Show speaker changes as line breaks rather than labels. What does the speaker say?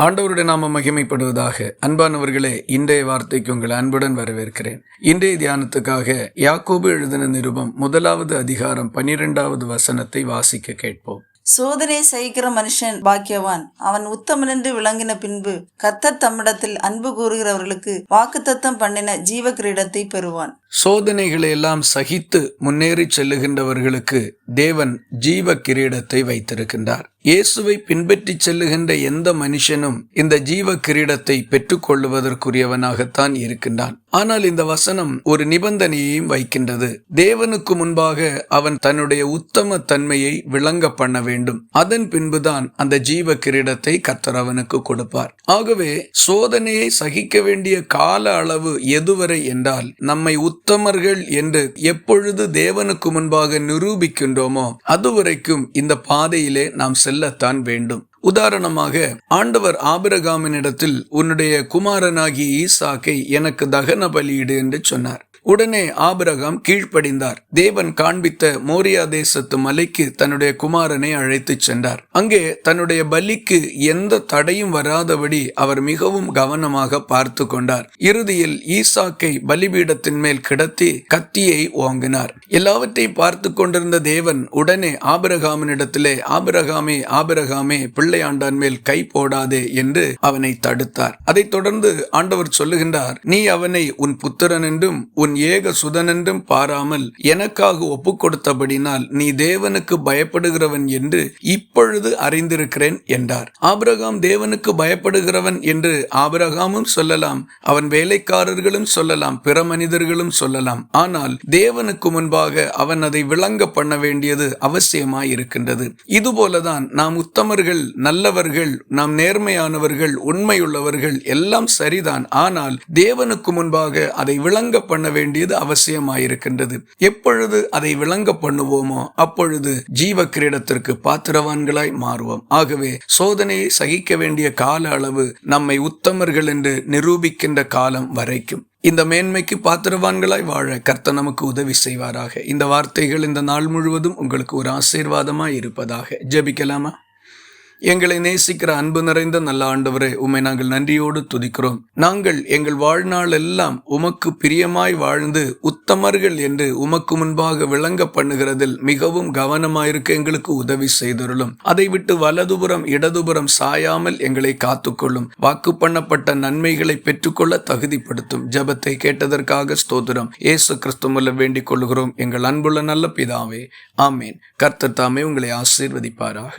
ஆண்டவருடைய நாம மகிமைப்படுவதாக. அன்பானவர்களே இன்றைய வார்த்தைக்கு உங்களை அன்புடன் வரவேற்கிறேன். இன்றைய தியானத்துக்காக யாக்கோபு எழுதின நிருபம் முதலாவது அதிகாரம் பனிரெண்டாவது வசனத்தை வாசிக்க கேட்போம்.
சோதனை சகிக்கிற மனுஷன் பாக்கியவான். அவன் உத்தமன் என்று விளங்கின பின்பு கர்த்தர் தம்மிடத்தில் அன்பு கூறுகிறவர்களுக்கு வாக்குத்தத்தம் பண்ணின ஜீவ கிரீடத்தை பெறுவான்.
சோதனைகளை எல்லாம் சகித்து முன்னேறி செல்லுகின்றவர்களுக்கு தேவன் ஜீவ கிரீடத்தை வைத்திருக்கின்றார். இயேசுவை பின்பற்றி செல்லுகின்ற எந்த மனுஷனும் இந்த ஜீவ கிரீடத்தை பெற்றுக்கொள்வதற்குரியவனாகத்தான் இருக்கின்றான். ஆனால் இந்த வசனம் ஒரு நிபந்தனையையும் வைக்கின்றது. தேவனுக்கு முன்பாக அவன் தன்னுடைய உத்தம தன்மையை விளங்க பண்ண வேண்டும். அதன் பின்புதான் அந்த ஜீவ கிரீடத்தை கத்தர் அவனுக்கு கொடுப்பார். ஆகவே சோதனையை சகிக்க வேண்டிய கால அளவு எதுவரை என்றால் நம்மை உத்தமர்கள் என்று எப்பொழுது தேவனுக்கு முன்பாக நிரூபிக்கின்றோமோ அதுவரைக்கும் இந்த பாதையிலே நாம் செல்லத்தான் வேண்டும். உதாரணமாக ஆண்டவர் ஆபிரகாமினிடத்தில் உன்னுடைய குமாரனாகிய ஈசாக்கை எனக்கு தகன பலியிடு என்று சொன்னார். உடனே ஆபிரகாம் கீழ்ப்படிந்தார். தேவன் காண்பித்த மோரியா தேசத்து மலைக்கு தன்னுடைய குமாரனை அழைத்துச் சென்றார். அங்கே தன்னுடைய பலிக்கு எந்த தடையும் வராதபடி அவர் மிகவும் கவனமாக பார்த்து கொண்டார். இறுதியில் ஈசாக்கை பலிபீடத்தின் மேல் கிடத்தி கத்தியை ஓங்கினார் எல்லாவற்றையும் பார்த்து கொண்டிருந்த தேவன் உடனே ஆபிரகாமனிடத்திலே ஆபிரகாமே ஆபிரகாமே பிள்ளையாண்டான் மேல் கை போடாதே என்று அவனை தடுத்தார். அதைத் தொடர்ந்து ஆண்டவர் சொல்லுகின்றார் நீ அவனை உன் புத்திரன் என்றும் உன் ஏக சுதனென்றும் பாராமல் எனக்காக ஒப்பு கொடுத்தபடினால் நீ தேவனுக்கு பயப்படுகிறவன் என்று இப்பொழுது அறிந்திருக்கிறேன் என்றார். ஆபிரகாம் தேவனுக்கு பயப்படுகிறவன் என்று ஆபிரகாமும் சொல்லலாம் அவன் வேலைக்காரர்களும் சொல்லலாம் பிற மனிதர்களும் சொல்லலாம். ஆனால் தேவனுக்கு முன்பாக அவன் அதை விளங்க பண்ண வேண்டியது அவசியமாய் இருக்கின்றது இதுபோலதான் நாம் உத்தமர்கள் நல்லவர்கள் நாம் நேர்மையானவர்கள் உண்மையுள்ளவர்கள் எல்லாம் சரிதான். ஆனால் தேவனுக்கு முன்பாக அதை விளங்க பண்ண வேண்டியது அவசியமாயிருக்கின்றது. எப்பொழுது அதை விளங்க பண்ணுவோமோ அப்பொழுது ஜீவ கிரீடத்திற்கு பாத்திரவான்களாய் மாறுவோம். ஆகவே சோதனையை சகிக்க வேண்டிய கால அளவு நம்மை உத்தமர்கள் என்று நிரூபிக்கின்ற காலம் வரைக்கும். இந்த மேன்மைக்கு பாத்திரவான்களாய் வாழ கர்த்த நமக்கு உதவி செய்வாராக. இந்த வார்த்தைகள் இந்த நாள் முழுவதும் உங்களுக்கு ஒரு ஆசீர்வாதமாய் இருப்பதாக. ஜபிக்கலாமா? எங்களை நேசிக்கிற அன்பு நிறைந்த நல்ல ஆண்டவரே உம்மை நாங்கள் நன்றியோடு துதிக்கிறோம். நாங்கள் எங்கள் வாழ்நாள் எல்லாம் உமக்கு பிரியமாய் வாழ்ந்து உத்தமர்கள் என்று உமக்கு முன்பாக விளங்க பண்ணுகிறதில் மிகவும் கவனமாயிருக்க எங்களுக்கு உதவி செய்தருளும். அதை விட்டு வலதுபுறம் இடதுபுறம் சாயாமல் எங்களை காத்துக்கொள்ளும். வாக்கு பண்ணப்பட்ட நன்மைகளை பெற்றுக்கொள்ள தகுதிப்படுத்தும். ஜபத்தை கேட்டதற்காக ஸ்தோத்திரம். இயேசு கிறிஸ்துமல்ல வேண்டிக் கொள்கிறோம் எங்கள் அன்புள்ள நல்ல பிதாவே ஆமேன். கர்த்தர் தாமே உங்களை ஆசீர்வதிப்பாராக.